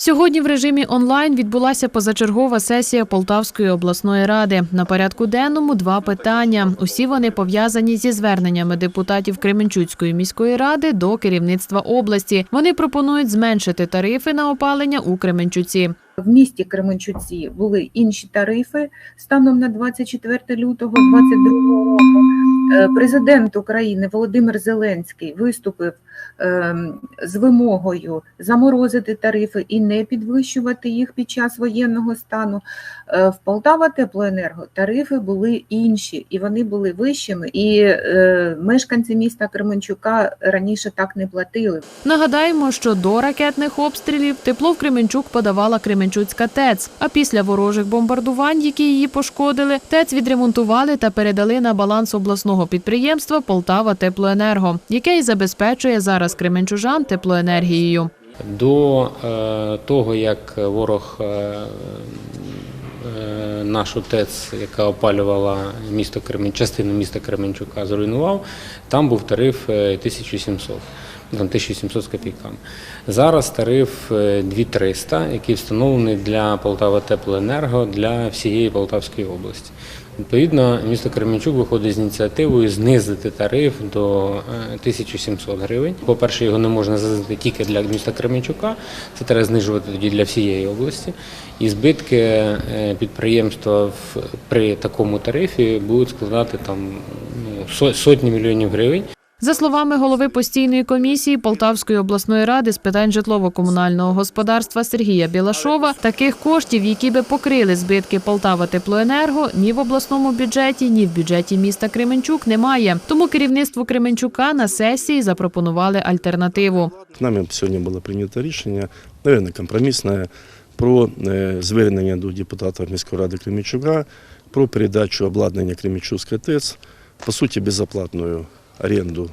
Сьогодні в режимі онлайн відбулася позачергова сесія Полтавської обласної ради. На порядку денному два питання. Усі вони пов'язані зі зверненнями депутатів Кременчуцької міської ради до керівництва області. Вони пропонують зменшити тарифи на опалення у Кременчуці. В місті Кременчуці були інші тарифи станом на 24 лютого 2022 року. Е, Президент України Володимир Зеленський виступив з вимогою заморозити тарифи і не підвищувати їх під час воєнного стану. Е, В Полтава Теплоенерго тарифи були інші, і вони були вищими. І е, мешканці міста Кременчука раніше так не платили. Нагадаємо, що до ракетних обстрілів тепло в Кременчук подавала Кременчуцька ТЕЦ. А після ворожих бомбардувань, які її пошкодили, ТЕЦ відремонтували та передали на баланс обласного підприємства Полтава Теплоенерго, яке й забезпечує зараз кременчужан теплоенергією. До е, того, як ворог е, е, нашу ТЕЦ, яка опалювала місто Кремен, частину міста Кременчука, зруйнував, там був тариф е, 1700. Там 1700 з копійками. Зараз тариф е, 2300, який встановлений для Полтава Теплоенерго для всієї Полтавської області. Відповідно, місто Кременчук виходить з ініціативою знизити тариф до е, 1700 гривень. По-перше, його не можна знизити тільки для міста Кременчука, це треба знижувати тоді для всієї області. І збитки е, підприємства в- при такому тарифі будуть складати там ну, со- сотні мільйонів гривень. За словами голови постійної комісії Полтавської обласної ради з питань житлово-комунального господарства Сергія Білашова, таких коштів, які би покрили збитки Полтава Теплоенерго, ні в обласному бюджеті, ні в бюджеті міста Кременчук немає. Тому керівництву Кременчука на сесії запропонували альтернативу. Нами сьогодні було прийнято рішення, мабуть, компромісне, про е, звернення до депутата міської ради Кремічука про передачу обладнання Кремічуської ТЕЦ, по суті, безоплатну оренду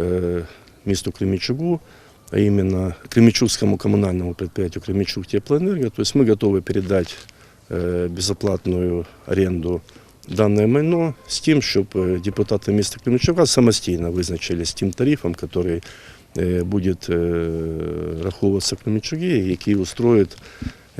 е, місту Кремічугу, а именно Кремичугскому коммунальному предприятию Кремичуг Теплоэнерго. То есть мы готовы передать э, безоплатную аренду данное майно з тим, щоб е, депутати міста Кременчука самостійно визначились з тим тарифом, який е, буде е, раховуватися в який устроїть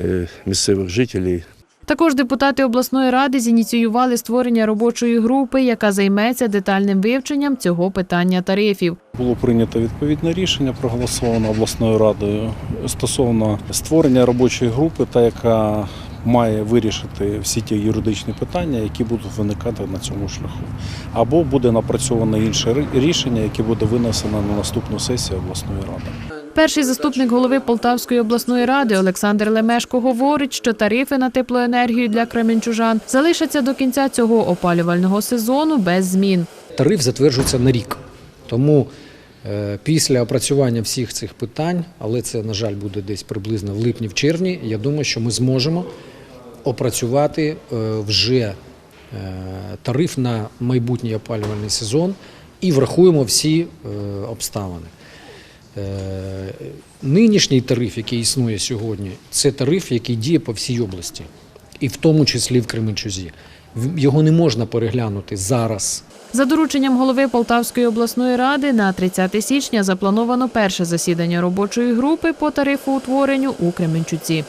е, місцевих жителів Також депутати обласної ради зініціювали створення робочої групи, яка займеться детальним вивченням цього питання тарифів. Було прийнято відповідне рішення, проголосовано обласною радою стосовно створення робочої групи, та яка має вирішити всі ті юридичні питання, які будуть виникати на цьому шляху. Або буде напрацьоване інше рішення, яке буде винесено на наступну сесію обласної ради. Перший заступник голови Полтавської обласної ради Олександр Лемешко говорить, що тарифи на теплоенергію для кременчужан залишаться до кінця цього опалювального сезону без змін. тариф затверджується на рік. Тому е, після опрацювання всіх цих питань, але це, на жаль, буде десь приблизно в липні, в червні, я думаю, що ми зможемо опрацювати е, вже е, тариф на майбутній опалювальний сезон і врахуємо всі е, обставини. Нинішній тариф, який існує сьогодні, це тариф, який діє по всій області, і в тому числі в Кременчузі. Його не можна переглянути зараз. За дорученням голови Полтавської обласної ради на 30 січня заплановано перше засідання робочої групи по тарифоутворенню у Кременчуці.